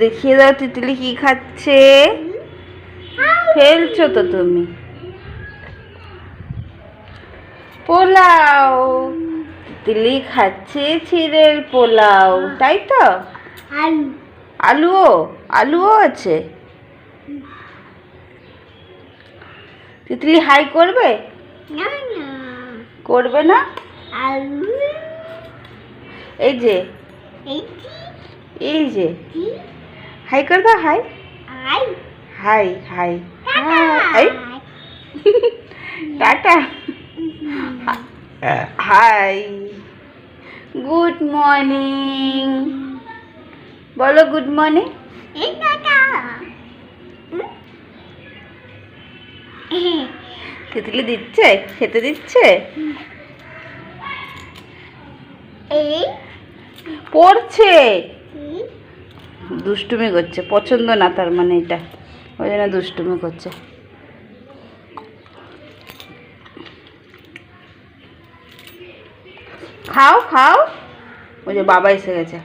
দেখিয়ে দাও তিতলি কি খাচ্ছে? ফেলছো তো তুমি। পোলাও। তিতলি খাচ্ছে ছিঁড়ের পোলাও তাই তো? আলু। আলুও আলুও আছে? তিতলি হাই করবে? করবে না? এই যে। এই যে। হাই করে দাও hi I hi hi hi tata hi good morning বলো গুড মর্নিং এই টাটা তিতলি দিচ্ছে? খেতে দিচ্ছে? এই পড়ছে। দুষ্টুমি করছে পছন্দ না তার মানে এটা। ওই জন্য দুষ্টুমি করছে। খাও খাও। ওই যে বাবা এসে গেছে।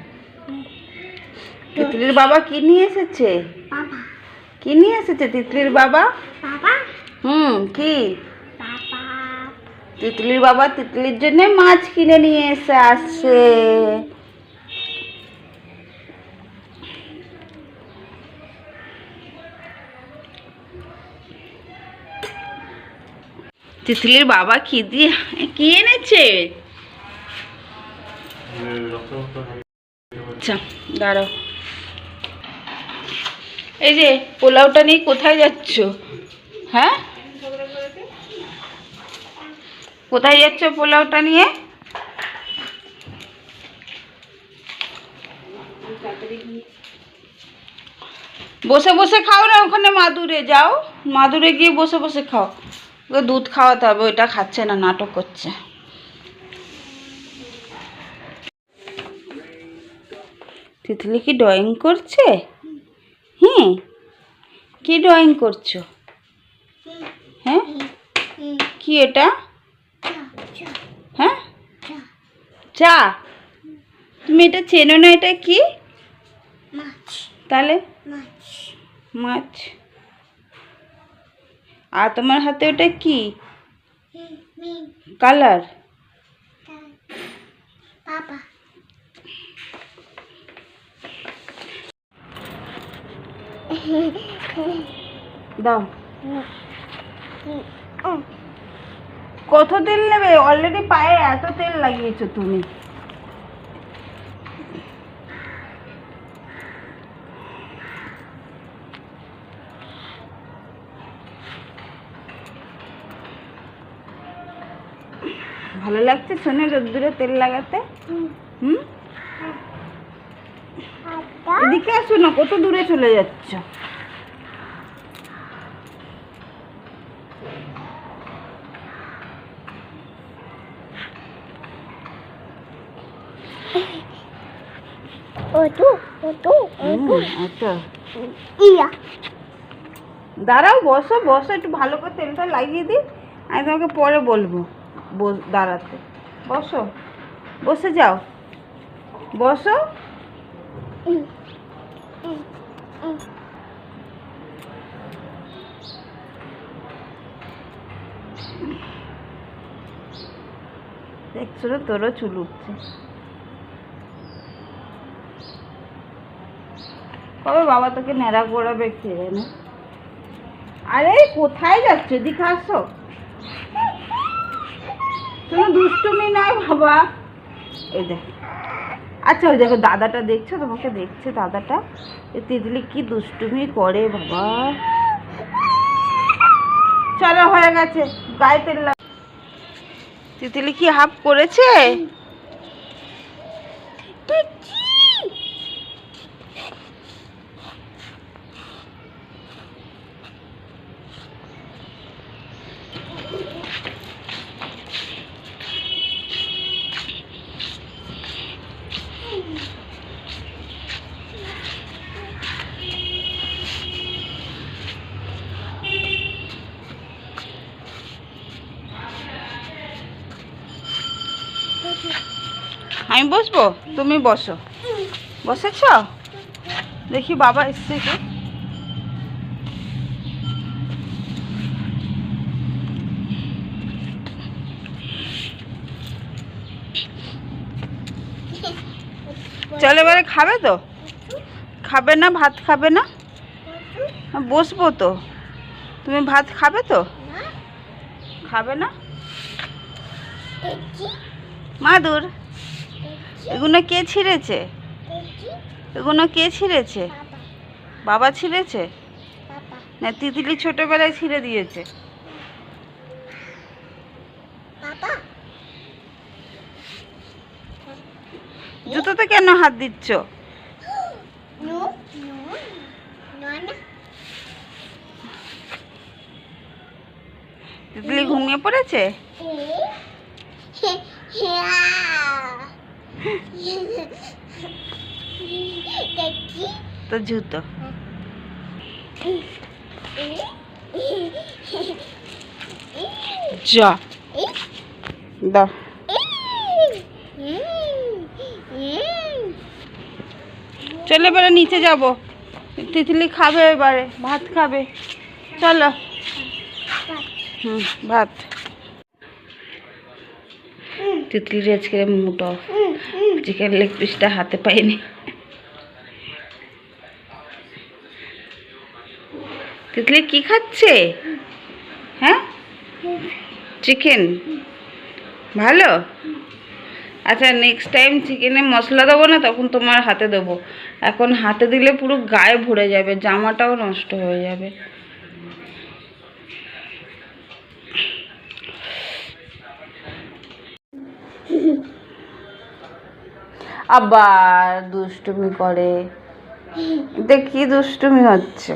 তিতলির বাবা কি নিয়ে এসেছে? কি নিয়ে এসেছে তিতলির বাবা? বাবা। হুম কি? তিতলির বাবা তিতলির জন্য মাছ কিনে নিয়ে এসে আসছে। তিতলির বাবা কি দিয়ে, কি এনেছে? আচ্ছা দাঁড়াও। এই যে, পোলাওটা নিয়ে কোথায় যাচ্ছ? হ্যাঁ? কোথায় যাচ্ছ পোলাওটা নিয়ে? বসে বসে খাও না ওখানে মাদুরে, যাও। মাদুরে গিয়ে বসে বসে খাও। ওকে দুধ খাওয়াতে হবে ওইটা খাচ্ছে না নাটক করছে। তিতলি কি ড্রয়িং করছে? হুম। কি ড্রয়িং করছ? হ্যাঁ? কি এটা? হ্যাঁ? চা। তুমি এটা চেনো না এটা কি? তাহলে? মাছ। মাছ। আর তোমার হাতে ওটা কি? কালার? দাও। কত তেল নেবে? অলরেডি পায়ে এত তেল লাগিয়েছো তুমি। ভালো লাগছে? শোনে রোদ্দুরে তেল লাগাতে। হুম। এদিকে আসো না কত দূরে চলে যাচ্ছ? দাঁড়াও বসো বসো একটু ভালো করে তেলটা লাগিয়ে দিই। আমি তোমাকে পরে বলব। দাঁড়াতে। বসো। বসে যাও। বসো। দেখছ না তোরও চুল উঠছে। কবে বাবা তোকে ন্যাড়া করাবে কে জানে? আরে, কোথায় যাচ্ছ? এদিকে আসো। কোনো দুষ্টুমি নয় বাবা। এই দেখ। আচ্ছা ওই দেখো দাদাটা দেখছ? তোমাকে দেখছে দাদাটা? এ তিতলি কি দুষ্টুমি করে বাবা। চলো, হয়ে গেছে। গায়ে তেল তিতলি কি হাফ করেছে? আমি বসবো? তুমি বসো। বসেছ? দেখি বাবা এসছে কি? চল এবারে খাবে তো? খাবে না ভাত খাবে না? বসবো তো। তুমি ভাত খাবে তো? খাবে না? মাদুর? এগুলো কে ছিঁড়েছে? এগুলো কে ছিঁড়েছে? বাবা ছিঁড়েছে? না, তিতলি ছোটবেলায় ছিঁড়ে দিয়েছে। জুতোতে কেন হাত দিচ্ছ? তিতলি ঘুমিয়ে পড়েছে? তো জুতো। যা দা চলো এবারে নিচে যাব। তিতলি খাবে এবারে, ভাত খাবে। চলো। হুম, ভাত। তিতলির আজকে মুড অফ চিকেন লেগ পিসটা হাতে পাইনি। তিতলি কি খাচ্ছে? হ্যাঁ? চিকেন ভালো? আচ্ছা নেক্সট টাইম চিকেনে মশলা দেবো না, তখন তোমার হাতে দেবো। এখন হাতে দিলে পুরো গায়ে ভরে যাবে, জামাটাও নষ্ট হয়ে যাবে। আবার দুষ্টুমি করে। দেখি দুষ্টুমি হচ্ছে?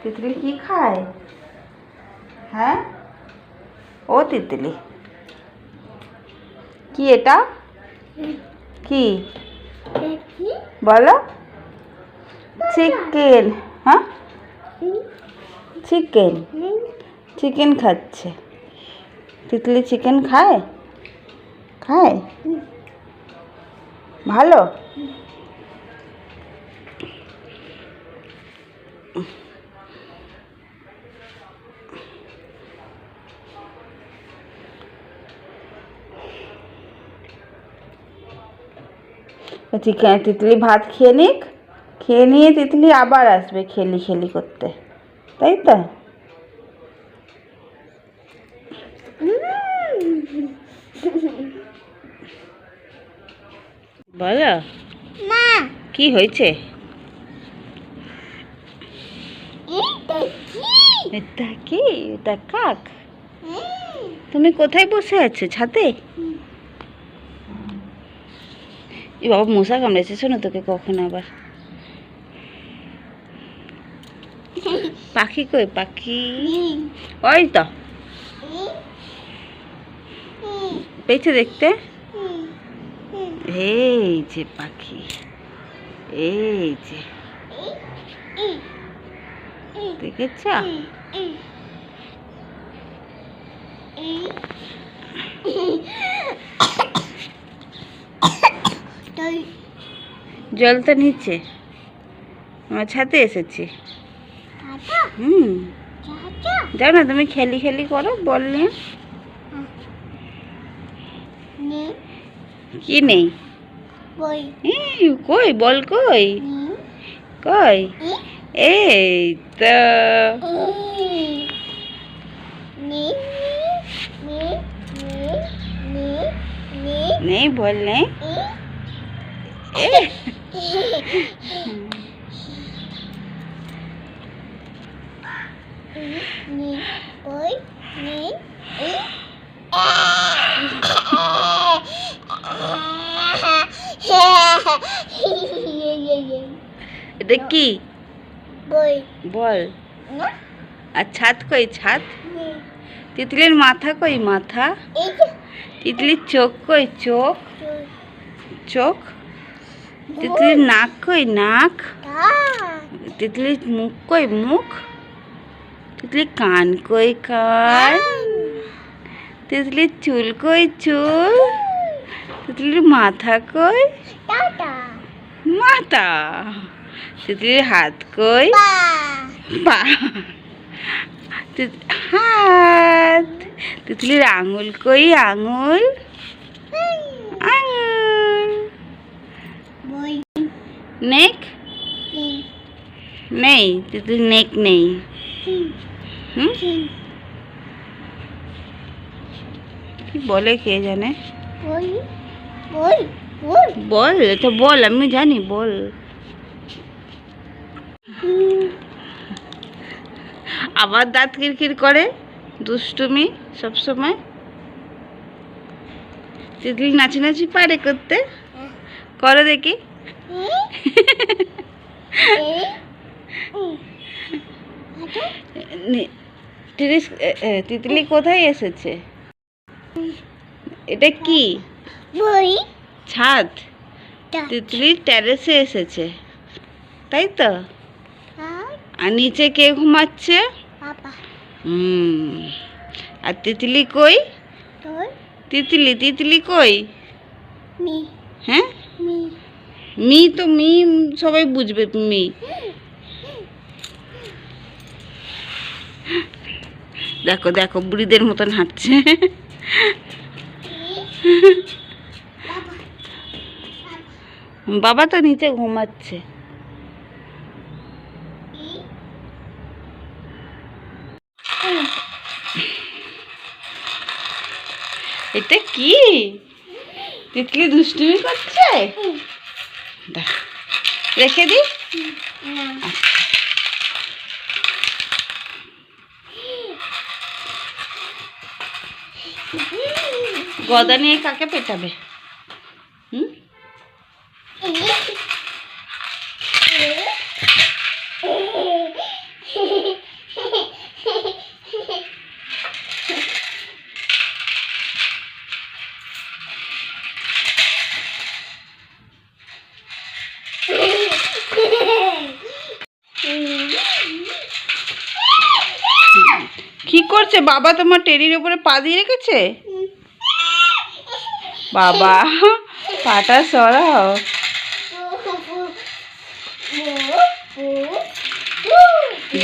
তিতলি কি খায়? হ্যাঁ? ও তিতলি। কি এটা? কি? বলো। চিকেন। হ্যাঁ? চিকেন। চিকেন খাচ্ছে। তিতলি চিকেন খায়? খায়? ভালো? চিকেন তিতলি ভাত খেয়ে নিক। খেয়ে নিয়ে তিতলি আবার আসবে খেলি খেলি করতে। তাই তো? বলো। মা। কি হয়েছে? এটা কি? এটা কাক? তুমি কোথায় বসে আছো? ছাদে? এ বাবা মশা কামড়েছে শোনো তোকে কখন আবার। পাখি কই? পাখি? ওই তো। পেয়েছে দেখতে? এই যে পাখি। এই যে। দেখেছ? জল। তো নিচে। আমার ছাতে এসেছি। হুম। যাও না তুমি খেলি খেলি করো বল নিয়ে কি নেই? কই বল কই? কই? এই তো। নেই বল নেই এ, এটা কি? বল। আর ছাদ কই? ছাদ? তিতলির মাথা কই? মাথা। তিতলির চোখ কই? চোখ। চোখ। তিতলির নাক কই? নাক। তিতলির মুখ কই? মুখ। তিতলির কান কই কান তিতলির চুল কই চুল তিতলির মাথা কই মাথা তিতলির হাত কই পা হাত তিতলির আঙুল কই আঙুল আঙুল নেক নেই তিতলির নেক নেই হুম কি বলে কে জানে বল এটা বল আমি জানি বল আবার দাঁত কিরকির করে দুষ্টুমি সবসময় তিতলি নাচি নাচি পারে করতে করো দেখি নি- এ, তিতলি কোথায় এসেছে? এটা কি? বই। ছাদ। তিতলি টেরেসে এসেছে। তাই তো? আর? নিচে কে ঘুমাচ্ছে? হুম। আর তিতলি কই? তিতলি তিতলি কই? মি। হ্যাঁ? মি। মি তো মি সবাই বুঝবে মি। দেখো দেখো, বুড়িদের মতন হাঁটছে। বাবা তো নিচে ঘুমাচ্ছে। এটা কি? তিতলি দুষ্টুমি করছে? রেখে দি। গদা নিয়ে কাকে পেটাবে? হুম? কি করছে? বাবা তোমার টেরির উপরে পা দিয়ে রেখেছে? বাবা, পাটা সরাও।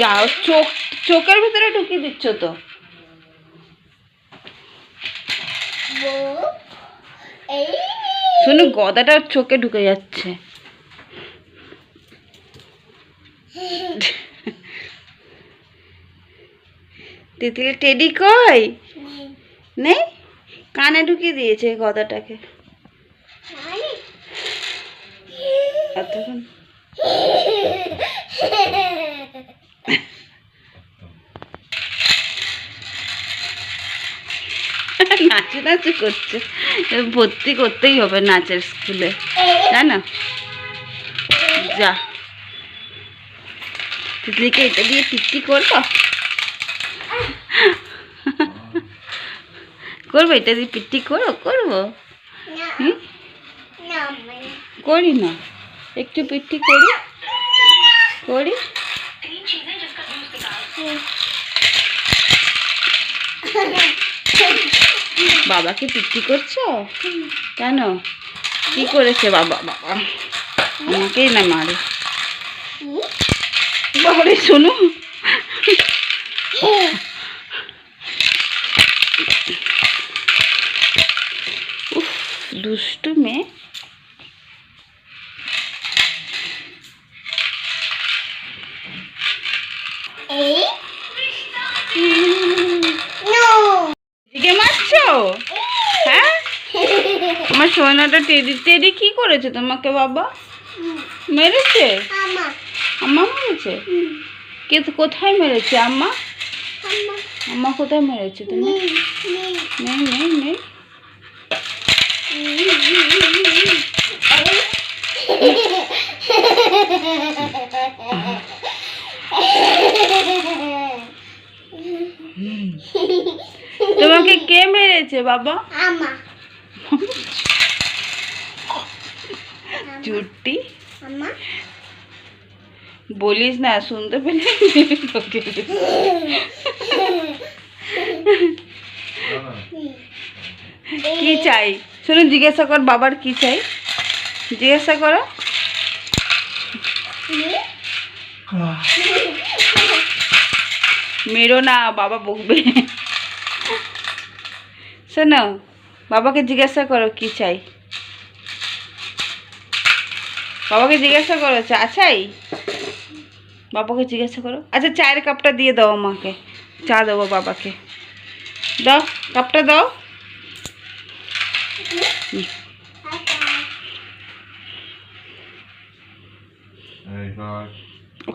যাও, চোখ, চোখের ভিতরে ঢুকিয়ে দিচ্ছ তো। শুনো, গদাটা চোখে ঢুকে যাচ্ছে। তিতলি টেডি কই? নেই? কানে ঢুকিয়ে দিয়েছে গদাটাকে এতক্ষণ নাচু নাচু করছে। ভর্তি করতেই হবে নাচের স্কুলে। জানো যা। তিতলিকে এটা দিয়ে পিটি করব? করব? এটা দিয়ে পিটি করো করব। হুম? করি না। একটু পিটি করি। করি। বাবাকে পিটি করছ? কেন? কি করেছে বাবা? বাবা আমাকেই না মারে। বাবারে শোনো। দিকে মারছো? হ্যাঁ? আমার সোনাটা টেডি টেডি কি করেছে তোমাকে বাবা? মেরেছে? আম্মা। মেরেছে? কে কোথায় মেরেছে আম্মা? আম্মা। কোথায় মেরেছে তুমি? নেই নেই। নেই তোমাকে কে মেরেছে বাবা? আমা। বলিস না শুনতে পেলে তোকে কি চাই? শুনুন জিজ্ঞাসা কর বাবার কি চাই? জিজ্ঞাসা করো। মেরো না বাবা বকবে। শোনো বাবাকে জিজ্ঞাসা করো কি চাই। বাবাকে জিজ্ঞাসা করো চা চাই? বাবাকে জিজ্ঞাসা করো। আচ্ছা চায়ের কাপটা দিয়ে দাও আমাকে। চা দেবো বাবাকে। দাও কাপটা দাও।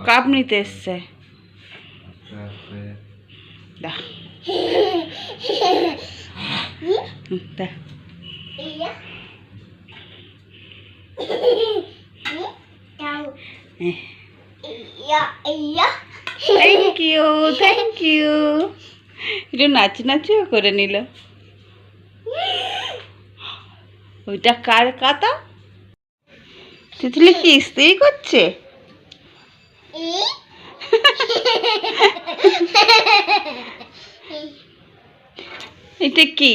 কাপ নিতে এসছে। আস্তে আস্তে দা। হুম, দা। থ্যাংক ইউ থ্যাংক ইউ একটু নাচ নাচিও করে নিল। ওইটা কার কাতা তিতলি কি স্ত্রী করছে? এটা কি?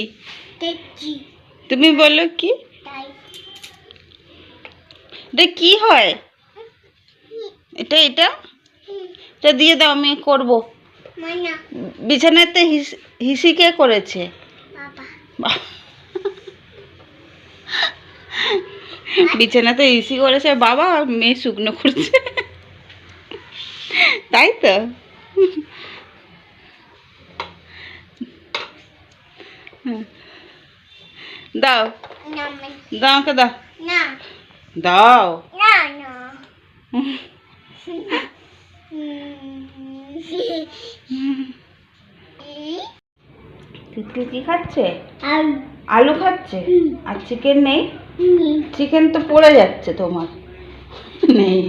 তুমি বলো কি? এটা কি হয়? এটা এটা? এটা দিয়ে দাও আমি করব। বিছানাতে হিসি কে করেছে? বিছানাতে হিসি করেছে বাবা মেয়ে শুকনো করছে তাই তো? দাও। দাও আমাকে দাও। না দাও। না না তিতলি কি খাচ্ছে? আলু খাচ্ছে? আর চিকেন নেই? চিকেন তো পড়ে যাচ্ছে তোমার। নেই।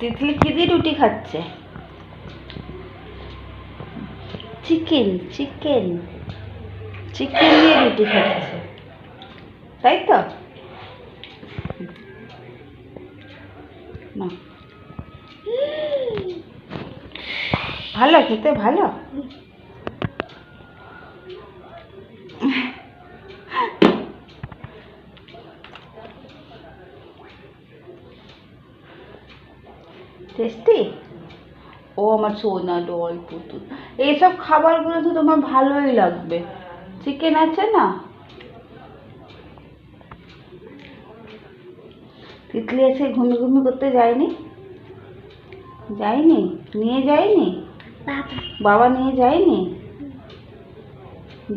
তিতলি কি দিয়ে রুটি খাচ্ছে। চিকেন চিকেন চিকেন দিয়ে রুটি খাচ্ছে। তাই তো? ভালো, খেতে ভালো টেস্টি ও আমার সোনা ডল পুতুল। এইসব খাবারগুলো তো তোমার ভালোই লাগবে। চিকেন আছে না? তিতলি এসে ঘুমি ঘুমি করতে যায়নি? যায়নি? নিয়ে যায়নি? বাবা। নিয়ে যায়নি?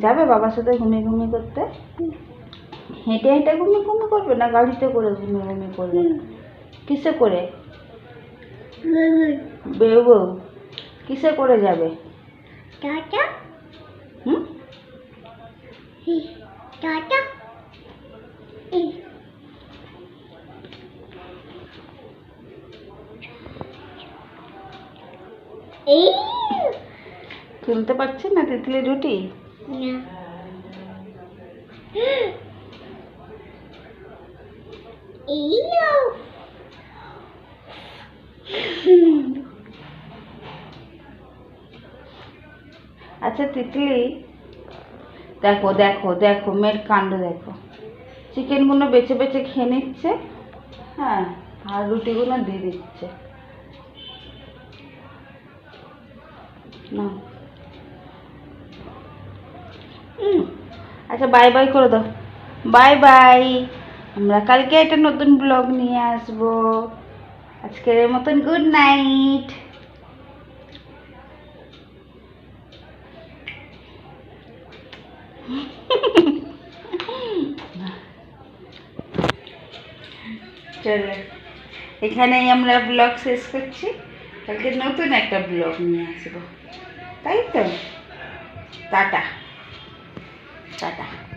যাবে বাবার সাথে ঘুমিয়ে ঘুমি করতে? হেঁটে হেঁটে ঘুমিয়ে ঘুমিয়ে করবে না গাড়িতে করে ঘুমিয়ে ঘুমিয়ে করবে? কিসে করে? বেরোবো কিসে করে যাবে? টাটা। হুম? টাটা। এই। তুলতে পারছে না তেঁতুলের রুটি? না। আচ্ছা তিতলি। দেখো দেখো দেখো, মেয়ের কাণ্ড দেখো। চিকেনগুলো বেছে বেছে খেয়ে নিচ্ছে হ্যাঁ আর রুটিগুলো দিয়ে দিচ্ছে। আচ্ছা বাই বাই করে দাও। বাই বাই আমরা কালকে একটা নতুন ব্লগ নিয়ে আসব। আজকের মতন গুড নাইট চলো। এখানেই আমরা ব্লগ শেষ করছি। কালকে নতুন একটা ব্লগ নিয়ে আসব। তাই তো? টাটা। টাটা।